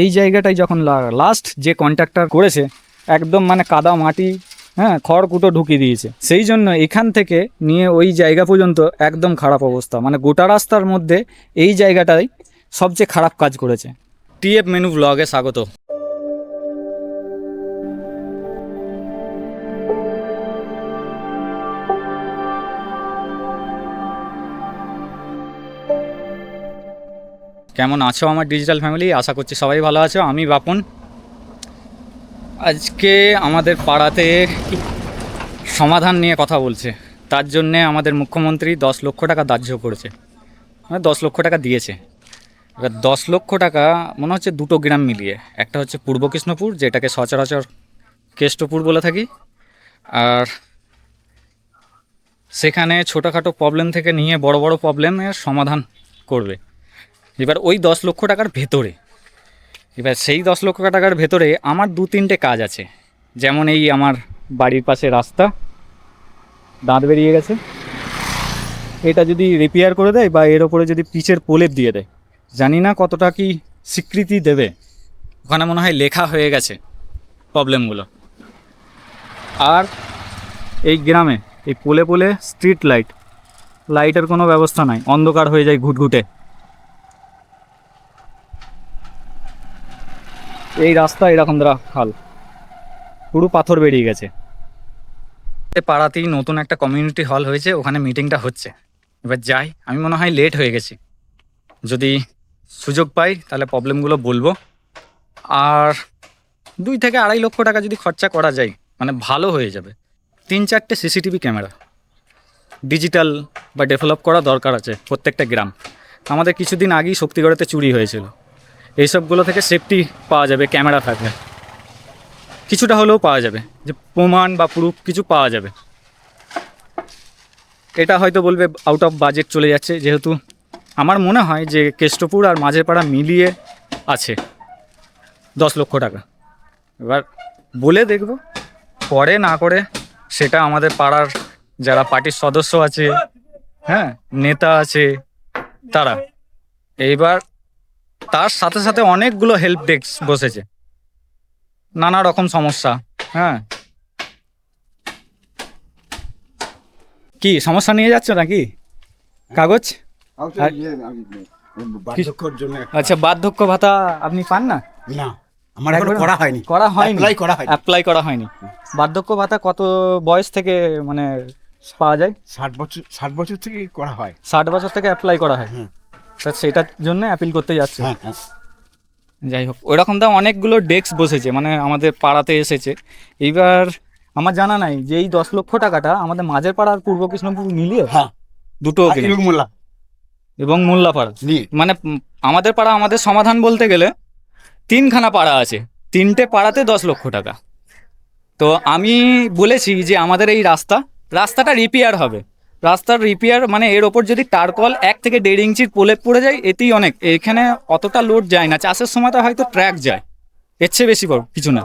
এই জায়গাটাই যখন লাস্ট যে কন্ট্রাক্টর করেছে, একদম মানে কাদা মাটি হ্যাঁ খড়কুটো ঢুকিয়ে দিয়েছে। সেই জন্য এখান থেকে নিয়ে ওই জায়গা পর্যন্ত একদম খারাপ অবস্থা। মানে গোটা রাস্তার মধ্যে এই জায়গাটাই সবচেয়ে খারাপ কাজ করেছে। টিএফ মেনু ব্লগে স্বাগত। কেমন আছো আমার ডিজিটাল ফ্যামিলি আশা করছি সবাই ভালো আছো। আমি বাপন। আজকে আমাদের পাড়াতে সমাধান নিয়ে কথা বলছে। তার জন্যে আমাদের মুখ্যমন্ত্রী দশ লক্ষ টাকা দাহ্য করেছে। মানে দশ লক্ষ টাকা দিয়েছে। এবার দশ লক্ষ টাকা মনে হচ্ছে দুটো গ্রাম মিলিয়ে। একটা হচ্ছে পূর্ব কৃষ্ণপুর, যেটাকে সচরাচর কেষ্টপুর বলে থাকি। আর সেখানে ছোটোখাটো প্রবলেম থেকে নিয়ে বড় বড় প্রবলেমের সমাধান করবে। এবার ওই দশ লক্ষ টাকার ভেতরে, এবার সেই দশ লক্ষ টাকার ভেতরে আমার দু তিনটে কাজ আছে। যেমন এই আমার বাড়ির পাশে রাস্তা, দাঁত বেরিয়ে গেছে। এটা যদি রিপেয়ার করে দেয় বা এর ওপরে যদি পিচের প্রলেপ দিয়ে দেয়, জানি না কতটা কি স্বীকৃতি দেবে। ওখানে মনে হয় লেখা হয়ে গেছে প্রবলেমগুলো আর এই গ্রামে এই পোলে পোলে স্ট্রিট লাইট লাইটের কোনো ব্যবস্থা নাই, অন্ধকার হয়ে যায় ঘুটঘুটে। এই রাস্তা এরকম দ্বারা খাল পুরো পাথর বেরিয়ে গেছে। পাড়াতেই নতুন একটা কমিউনিটি হল হয়েছে, ওখানে মিটিংটা হচ্ছে। এবার যাই, আমি মনে হয় লেট হয়ে গেছি। যদি সুযোগ পাই, তাহলে প্রবলেমগুলো বলব। আর দুই থেকে আড়াই লক্ষ টাকা যদি খরচা করা যায় মানে ভালো হয়ে যাবে। তিন চারটে সিসিটিভি ক্যামেরা ডিজিটাল বা ডেভেলপ করা দরকার আছে প্রত্যেকটা গ্রাম। আমাদের কিছুদিন আগেই শক্তিগড়েতে চুরি হয়েছিল। এইসবগুলো থেকে সেফটি পাওয়া যাবে ক্যামেরা থাকলে কিছুটা হলেও পাওয়া যাবে, যে প্রমাণ বা প্রুফ কিছু পাওয়া যাবে। এটা হয়তো বলবে আউট অফ বাজেট চলে যাচ্ছে, যেহেতু আমার মনে হয় যে কেষ্টপুর আর মাঝের পাড়া মিলিয়ে আছে দশ লক্ষ টাকা। এবার বলে দেখব, করে না করে সেটা আমাদের পাড়ার যারা পার্টির সদস্য আছে হ্যাঁ নেতা আছে, তারা। এইবার তার সাথে সাথে অনেকগুলো হেল্প ডেস্ক বসেছে। নানা রকম সমস্যা হ্যাঁ। কি সমস্যা নিয়ে যাচ্ছ নাকি? কাগজ? আচ্ছা বার্ধক্য ভাতা আপনি পান না? না আমার এখনও করা হয়নি। করা হয়নি? Apply করা হয়নি। অ্যাপ্লাই করা হয়নি। বার্ধক্য ভাতা কত বয়স থেকে মানে পাওয়া যায়? ষাট বছর ষাট বছর থেকে করা হয়। ষাট বছর থেকে অ্যাপ্লাই করা হয়। তা সেটার জন্য অ্যাপিল করতে যাচ্ছে। হ্যাঁ হ্যাঁ। যাই হোক ওইরকম তো অনেকগুলো ডেস্ক বসেছে মানে আমাদের পাড়াতে এসেছে। এইবার আমার জানা নাই যে এই দশ লক্ষ টাকাটা আমাদের মাঝের পাড়া আর পূর্ব কৃষ্ণপুর মিলিয়ে হ্যাঁ। দুটো মোল্লা। এবং মোল্লাপাড়া। মানে আমাদের পাড়া আমাদের সমাধান বলতে গেলে তিনখানা পাড়া আছে। তিনটে পাড়াতে দশ লক্ষ টাকা। তো আমি বলেছি যে আমাদের এই রাস্তা রাস্তাটা রিপেয়ার হবে। রাস্তার রিপেয়ার মানে এর ওপর যদি টারকল এক থেকে দেড় ইঞ্চির প্রলেপ পড়ে যায় এতেই অনেক। এখানে অতটা লোড যায় না। চাষের সময় তো হয়তো ট্র্যাক যায়। এর চেয়ে বেশি বড় কিছু না।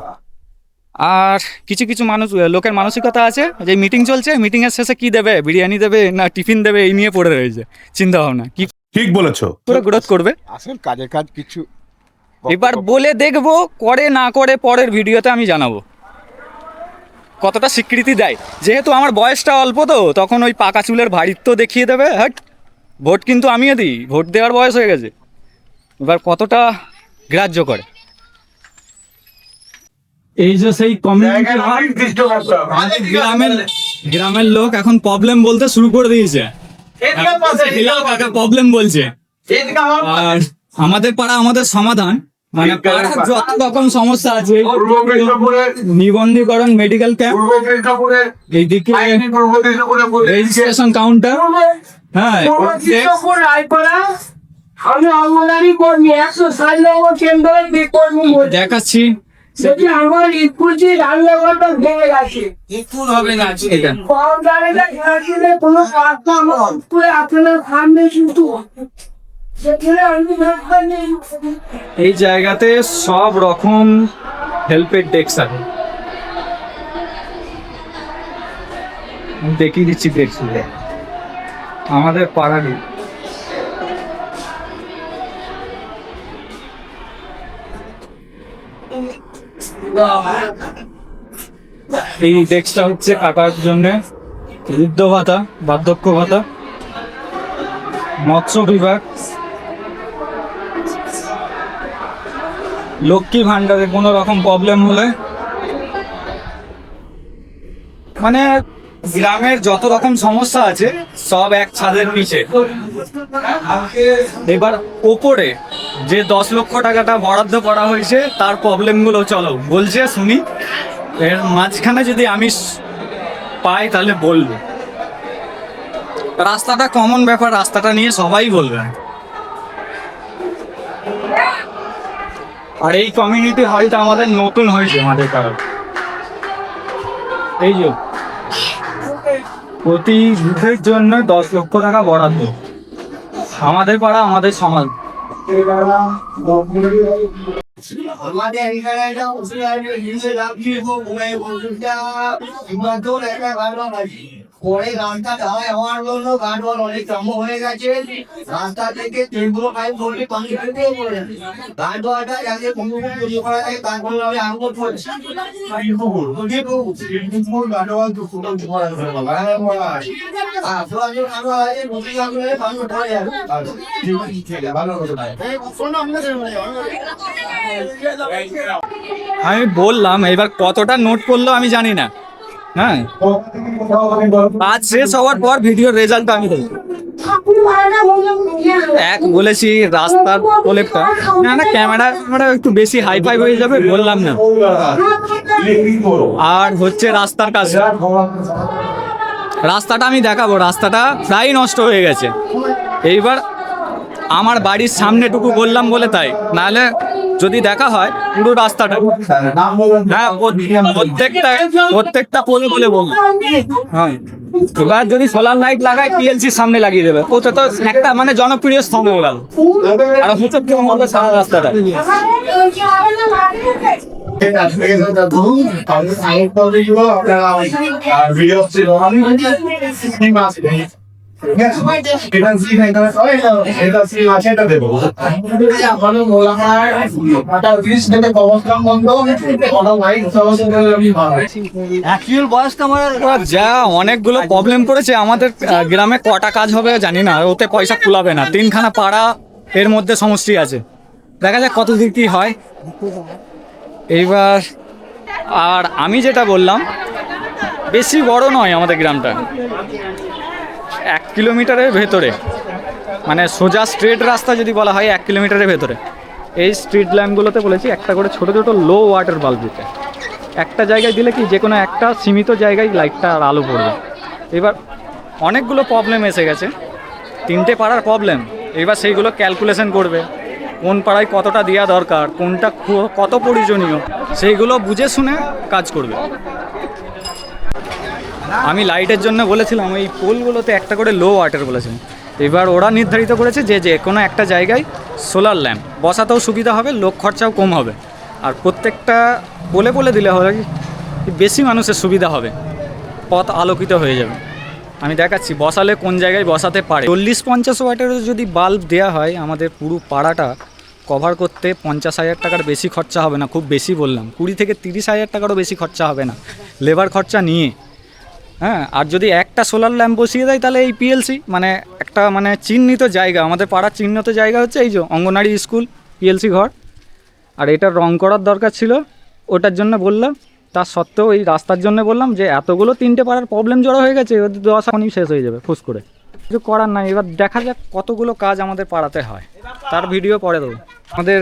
আর কিছু কিছু মানুষ লোকের মানসিকতা আছে যে মিটিং চলছে মিটিংয়ের শেষে কি দেবে? বিরিয়ানি দেবে না টিফিন দেবে? এই নিয়ে পড়ে রয়েছে। চিন্তা ভাবনা। কি ঠিক বলেছ। করে গ্রোথ করবে? আসল কাজের কাজ কিছু এবার বলে দেখব করে না করে পরের ভিডিওতে আমি জানাব। কতটা স্বীকৃতি দেয়? যেহেতু আমার বয়সটা অল্প তো তখন ওই পাকা চুলের ভারিত্ব দেখিয়ে দেবে হ্যাট ভোট কিন্তু আমিও দিই ভোট দেওয়ার বয়স হয়ে গেছে। এবার কতটা গ্রাহ্য করে? এই যে সেই গ্রামের গ্রামের লোক এখন প্রবলেম বলতে শুরু করে দিয়েছে। প্রবলেম বলছে। আর আমাদের পাড়া আমাদের সমাধান। মানে পাড়ার যত রকম সমস্যা আছে নিবন্ধীকরণ মেডিকেল ক্যাম্প এইদিকে আইনি পূর্ব কৃষ্ণপুরের রেজিস্ট্রেশন কাউন্টার হ্যাঁ কৃষ্ণপুর আমি অঙ্গনারী কর্মী একশো ষাট নম্বর কেন্দ্রের বিকর্মী দেখাচ্ছি। যদি আমার স্কুলটি রান্নাঘরটা ভেঙে গেছে স্কুল হবে না এটা। ঘেরাছিলে কোনো রাস্তা আমার আপনার সামনে কিন্তু এই জায়গাতে সব রকম হেল্পের ডেস্ক আছে দেখিয়ে দিচ্ছি ডেস্ক আমাদের পাড়ারই এই ডেস্কটা হচ্ছে কাকার জন্য বৃদ্ধ ভাতা, বার্ধক্য ভাতা, মৎস্য বিভাগ। লক্ষ্মী ভান্ডারে কোনো রকম প্রবলেম হলে মানে গ্রামের যত রকম সমস্যা আছে, সব এক ছাদের নিচে। এবার ওপরে যে দশ লক্ষ টাকাটা বরাদ্দ করা হয়েছে, তার প্রবলেমগুলো চলো। বলছে, শুনি, এর মাঝখানে যদি আমি পাই, তাহলে বলব। রাস্তাটা কমন ব্যাপার, রাস্তাটা নিয়ে সবাই বলবে। আর এই কমিউনিটি হলটা আমাদের নতুন হয়েছে আমাদের কারণ এই যে, প্রতি বুথের জন্য দশ লক্ষ টাকা বরাদ্দ। আমাদের পাড়া, আমাদের সমাজ। আমাদের পরে গানটা রাস্তাটা আমার জন্য গাড়োয়ান অনেক কম হয়ে গেছে। রাস্তা থেকে টেম্পো পাইপ ভর্তি পানি ফেলতে পড়ে। গাড়োয়াটা যাতে কোনো তৈরি করা যায় তার কোনো আমি আমি বললাম এবার কতটা নোট করল আমি জানি না। হ্যাঁ কাজ শেষ হওয়ার পর ভিডিওর রেজাল্ট আমি দেবো এক বলেছি রাস্তার প্রলেপটা। না না ক্যামেরা ক্যামেরা একটু বেশি হাই ফাই হয়ে যাবে বললাম না। আর হচ্ছে রাস্তার কাজ। রাস্তাটা আমি দেখাবো রাস্তাটা প্রায় নষ্ট হয়ে গেছে। এইবার আমার বাড়ির সামনেটুকু বললাম বলে তাই নাহলে যদি দেখা হয়, পুরো রাস্তাটা। হ্যাঁ প্রত্যেকটা প্রত্যেকটা পোলে বলে। বলব এবার যদি সোলার লাইট লাগায় পিএলসির সামনে লাগিয়ে দেবে। ওটা তো একটা মানে জনপ্রিয় হয়ে গেল আর হচ্ছে কি আমাদের সারা রাস্তাটা। এবার যা অনেকগুলো প্রবলেম পড়েছে আমাদের গ্রামে কটা কাজ হবে জানি না, ওতে পয়সা কুলাবে না। তিনখানা পাড়া, এর মধ্যে সমষ্টি আছে। দেখা যাক কত দিক কি হয়। এইবার, আর আমি যেটা বললাম, বেশি বড় নয় আমাদের গ্রামটা। এক কিলোমিটারের ভেতরে মানে সোজা স্ট্রেট রাস্তা যদি বলা হয় এক কিলোমিটারের ভেতরে। এই স্ট্রিট ল্যাম্পগুলোতে বলেছি একটা করে ছোট ছোট লো ওয়াটার বাল্ব দিতে। একটা জায়গায় দিলে কি যে কোনো একটা সীমিত জায়গায় লাইটটা আর আলো পড়বে। এবার অনেকগুলো প্রবলেম এসে গেছে। তিনটে পাড়ার প্রবলেম এবার সেইগুলো ক্যালকুলেশন করবে। কোন পাড়ায় কতটা দেওয়া দরকার, কোনটা কত প্রয়োজনীয়, সেইগুলো বুঝে শুনে কাজ করবে। আমি লাইটের জন্য বলেছিলাম, এই পোলগুলোতে একটা করে লো ওয়াটার বলেছিলাম। এবার ওরা নির্ধারিত করেছে যে যে কোনো একটা জায়গায় সোলার ল্যাম্প বসাতেও সুবিধা হবে, লোক খরচাও কম হবে। আর প্রত্যেকটা বলে বলে দিলে হবে বেশি মানুষের সুবিধা হবে। পথ আলোকিত হয়ে যাবে। আমি দেখাচ্ছি, বসালে কোন জায়গায় বসাতে পারে। চল্লিশ পঞ্চাশ ওয়াটেরও যদি বাল্ব দেওয়া হয়, আমাদের পুরো পাড়াটা কভার করতে পঞ্চাশ হাজার টাকার বেশি খরচা হবে না, খুব বেশি বললাম। কুড়ি থেকে তিরিশ হাজার টাকারও বেশি খরচা হবে না। লেবার খরচা নিয়ে। হ্যাঁ আর যদি একটা সোলার ল্যাম্প বসিয়ে দেয় তাহলে এই পিএলসি মানে একটা মানে চিহ্নিত জায়গা, আমাদের পাড়ার চিহ্নিত জায়গা হচ্ছে এই যে অঙ্গনারী স্কুল পিএলসি ঘর। আর এটা রং করার দরকার ছিল, ওটার জন্য বললাম তার সত্ত্বেও এই রাস্তার জন্য বললাম যে এতগুলো তিনটে পাড়ার প্রবলেম জড়ো হয়ে গেছে ওদের দশ এখনই শেষ হয়ে যাবে, ফুস করে। কিছু করার নাই, এবার দেখা যাক কতগুলো কাজ আমাদের পাড়াতে হয়। তার ভিডিও পরে দেবো। আমাদের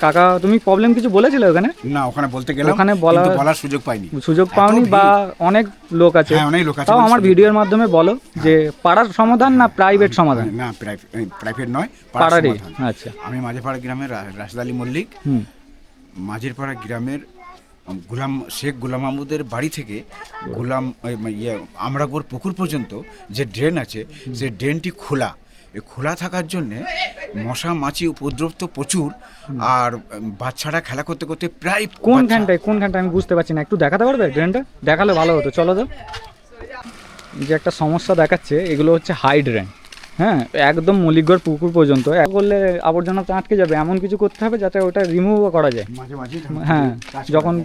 কাকা তুমি প্রবলেম কিছু বলেছিলে ওখানে? না ওখানে বলতে গেলাম ওখানে বলা- বলার সুযোগ পাইনি। সুযোগ পাওনি বা অনেক লোক আছে। হ্যাঁ, অনেক লোক আছে তাও আমার ভিডিওর মাধ্যমে বলো যে পাড়ার সমাধান না প্রাইভেট সমাধান? না প্রাইভেট নয় পাড়ার পাড়ারই আচ্ছা। আমি মাঝেপাড়া গ্রামের রাশেদ আলী মল্লিক। হুম। মাঝেরপাড়া গ্রামের গুলাম শেখ গুলাম মাহমুদের বাড়ি থেকে গুলাম ইয়ে আমরাগোর পুকুর পর্যন্ত যে ড্রেন আছে সে ড্রেনটি খোলা। খোলা থাকার জন্যে মশা মাছি উপদ্রব তো প্রচুর। আর বাচ্চারা খেলা করতে করতে প্রায় বাচ্চা- কোনখানটায় কোনখানটায় আমি বুঝতে পারছি না। একটু দেখাতে পারবে ড্রেনটা দেখালে ভালো হতো। চলো তো। যে একটা সমস্যা দেখাচ্ছে এগুলো হচ্ছে হাই ড্রেন হ্যাঁ একদম মলিকগড় পুকুর পর্যন্ত। এক করলে আবর্জনা তো আটকে যাবে। এমন কিছু করতে হবে যাতে ওটা রিমুভও করা যায়। মাঝে মাঝে হ্যাঁ যখন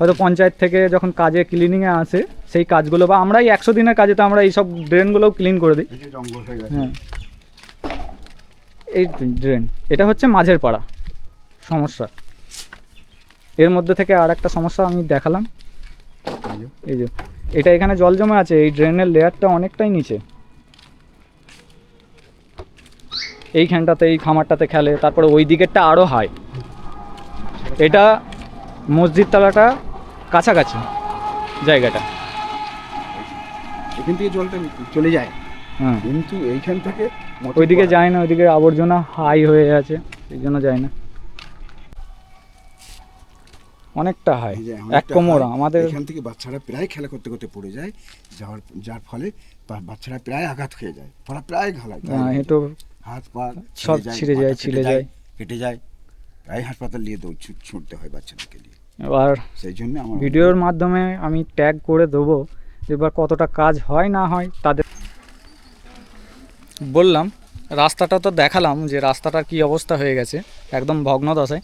হয়তো পঞ্চায়েত থেকে যখন কাজে ক্লিনিংয়ে আসে সেই কাজগুলো বা আমরা এই একশো দিনের কাজে তো আমরা এই সব ড্রেনগুলোও ক্লিন করে দিই। হয়ে হ্যাঁ। এই ড্রেন, এটা হচ্ছে মাঝের পাড়া, সমস্যা। এর মধ্যে থেকে আর একটা সমস্যা আমি দেখালাম। এই যে। এটা এখানে জল জমে আছে, এই ড্রেনের লেয়ারটা অনেকটাই নিচে। এইখানটাতে, এই খামারটাতে খেলে, তারপরে ওই দিকেরটা আরও হাই। এটা মসজিদ তলাটা কাছাকাছি জায়গাটা। এখান থেকে জলটা চলে যায়। কিন্তু এইখান থেকে ওইদিকে যায় না ওইদিকে আবর্জনা হাই হয়ে আছে এই জন্য যায় না। অনেকটা হাই এক কোমর আমাদের এখান থেকে বাচ্চারা প্রায় খেলা করতে করতে পড়ে যায় যাওয়ার যার ফলে বাচ্চারা প্রায় আঘাত খেয়ে যায় ফলে প্রায় ঘালায় আহ, লেগে হাত পা সব ছিঁড়ে যায়, কেটে যায়। কেটে যায়। প্রায় হাসপাতাল নিয়ে দৌড় ছুট- ছুটতে হয় বাচ্চাদেরকে নিয়ে। এবার সেই জন্য আমার ভিডিওর মাধ্যমে আমি ট্যাগ করে দেবো এবার কতটা কাজ হয় না হয় তাদের বললাম, রাস্তাটা তো দেখালাম যে রাস্তাটার কি অবস্থা হয়ে গেছে, একদম ভগ্ন দশায়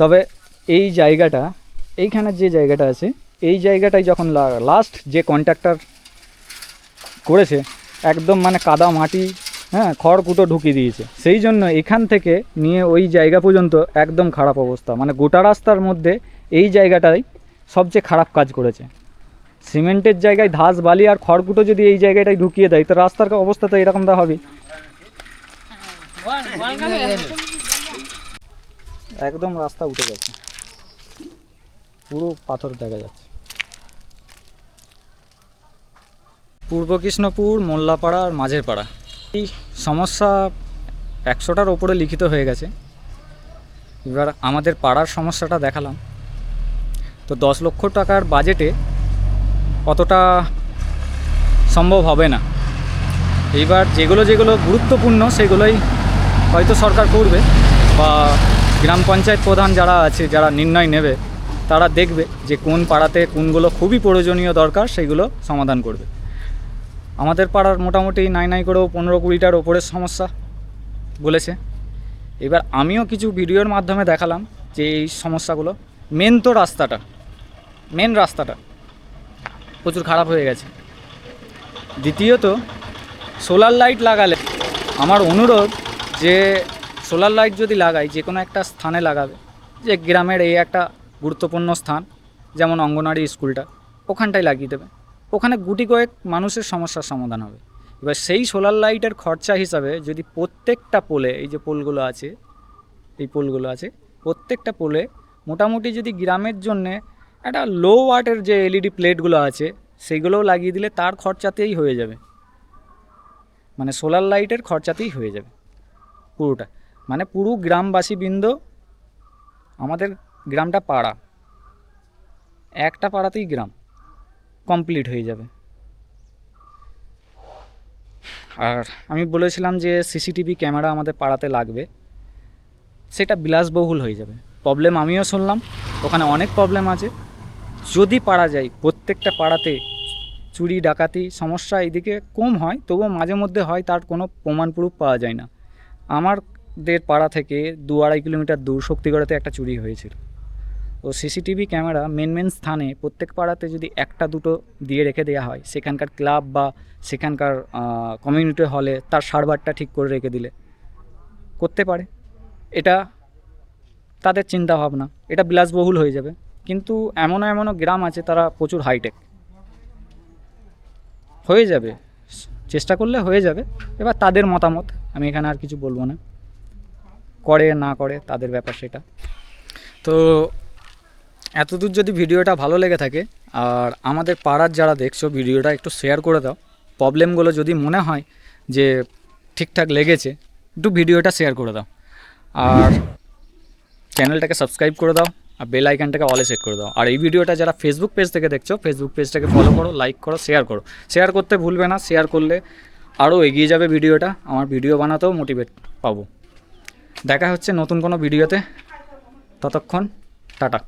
তবে এই জায়গাটা, এইখানে যে জায়গাটা আছে, এই জায়গাটাই যখন লাস্ট যে কন্ট্রাক্টর করেছে, একদম মানে কাদা মাটি হ্যাঁ খড়কুটো ঢুকিয়ে দিয়েছে। সেই জন্য এখান থেকে নিয়ে ওই জায়গা পর্যন্ত একদম খারাপ অবস্থা। মানে গোটা রাস্তার মধ্যে এই জায়গাটাই সবচেয়ে খারাপ কাজ করেছে। সিমেন্টের জায়গায় ধাস, বালি আর খড়কুটো যদি এই জায়গাটায় ঢুকিয়ে দেয়, তো রাস্তার অবস্থা তো এরকম এরকমটা হবে। একদম রাস্তা উঠে গেছে। পুরো পাথর দেখা যাচ্ছে। পূর্ব কৃষ্ণপুর, মোল্লাপাড়া আর মাঝের পাড়া এই সমস্যা একশোটার ওপরে লিখিত হয়ে গেছে। এবার আমাদের পাড়ার সমস্যাটা দেখালাম। তো দশ লক্ষ টাকার বাজেটে অতটা সম্ভব হবে না। এইবার যেগুলো যেগুলো গুরুত্বপূর্ণ সেগুলোই হয়তো সরকার করবে বা গ্রাম পঞ্চায়েত প্রধান যারা আছে, যারা নির্ণয় নেবে, তারা দেখবে যে কোন পাড়াতে কোনগুলো খুবই প্রয়োজনীয় দরকার, সেগুলো সমাধান করবে। আমাদের পাড়ার মোটামুটি নাই নাই করেও পনেরো কুড়িটার ওপরের সমস্যা বলেছে। এবার আমিও কিছু ভিডিওর মাধ্যমে দেখালাম যে এই সমস্যাগুলো মেন তো রাস্তাটা মেন রাস্তাটা। প্রচুর খারাপ হয়ে গেছে। দ্বিতীয়ত সোলার লাইট লাগালে আমার অনুরোধ যে সোলার লাইট যদি লাগাই, যে কোনো একটা স্থানে লাগাবে, যে গ্রামের এই একটা গুরুত্বপূর্ণ স্থান, যেমন অঙ্গনারী স্কুলটা ওখানটায় লাগিয়ে দেবে। ওখানে গুটি কয়েক মানুষের সমস্যার সমাধান হবে। এবার সেই সোলার লাইটের খরচা হিসাবে যদি প্রত্যেকটা পোলে, এই যে পোলগুলো আছে, এই পোলগুলো আছে, প্রত্যেকটা পোলে মোটামুটি যদি গ্রামের জন্যে একটা লো ওয়াটের যে এলইডি প্লেটগুলো আছে সেইগুলোও লাগিয়ে দিলে তার খরচাতেই হয়ে যাবে। মানে সোলার লাইটের খরচাতেই হয়ে যাবে। পুরোটা। মানে পুরো গ্রামবাসী বৃন্দ, আমাদের গ্রামটা পাড়া। একটা পাড়াতেই গ্রাম। কমপ্লিট হয়ে যাবে। আর আমি বলেছিলাম যে সিসিটিভি ক্যামেরা আমাদের পাড়াতে লাগবে। সেটা বিলাসবহুল হয়ে যাবে। প্রবলেম আমিও শুনলাম। ওখানে অনেক প্রবলেম আছে। যদি পারা যায়, প্রত্যেকটা পাড়াতে চুরি, ডাকাতি, সমস্যা এদিকে কম হয়, তবুও মাঝে মধ্যে হয়, তার কোনো প্রমাণ প্রুফ পাওয়া যায় না। আমাদের পাড়া থেকে দু আড়াই কিলোমিটার দূর শক্তিগড়াতে একটা চুরি হয়েছিল। ও সিসিটিভি ক্যামেরা মেন মেন স্থানে প্রত্যেক পাড়াতে যদি একটা, দুটো দিয়ে রেখে দেওয়া হয়, সেখানকার ক্লাব বা সেখানকার কমিউনিটি হলে তার সার্ভারটা ঠিক করে রেখে দিলে। করতে পারে। এটা তাদের চিন্তা ভাবনা এটা বিলাসবহুল হয়ে যাবে। কিন্তু এমনও এমনও গ্রাম আছে তারা প্রচুর হাইটেক হয়ে যাবে। চেষ্টা করলে হয়ে যাবে। এবার তাদের মতামত। আমি এখানে আর কিছু বলব না। করে না করে তাদের ব্যাপার সেটা। তো এতদূর যদি ভিডিওটা ভালো লেগে থাকে, আর আমাদের পাড়ার যারা দেখছ ভিডিওটা একটু শেয়ার করে দাও। প্রবলেমগুলো যদি মনে হয় যে ঠিকঠাক লেগেছে, একটু ভিডিওটা শেয়ার করে দাও। আর চ্যানেলটাকে সাবস্ক্রাইব করে দাও। আর বেল আইকনটাকে অলে সেট করে দাও। আর এই ভিডিওটা যারা ফেসবুক পেজ থেকে দেখছ ফেসবুক পেজটাকে ফলো করো লাইক করো শেয়ার করো। শেয়ার করতে ভুলবে না শেয়ার করলে আরও এগিয়ে যাবে ভিডিওটা আমার ভিডিও বানাতেও মোটিভেট পাবো। দেখা হচ্ছে নতুন কোনো ভিডিওতে ততক্ষণ, টাটা।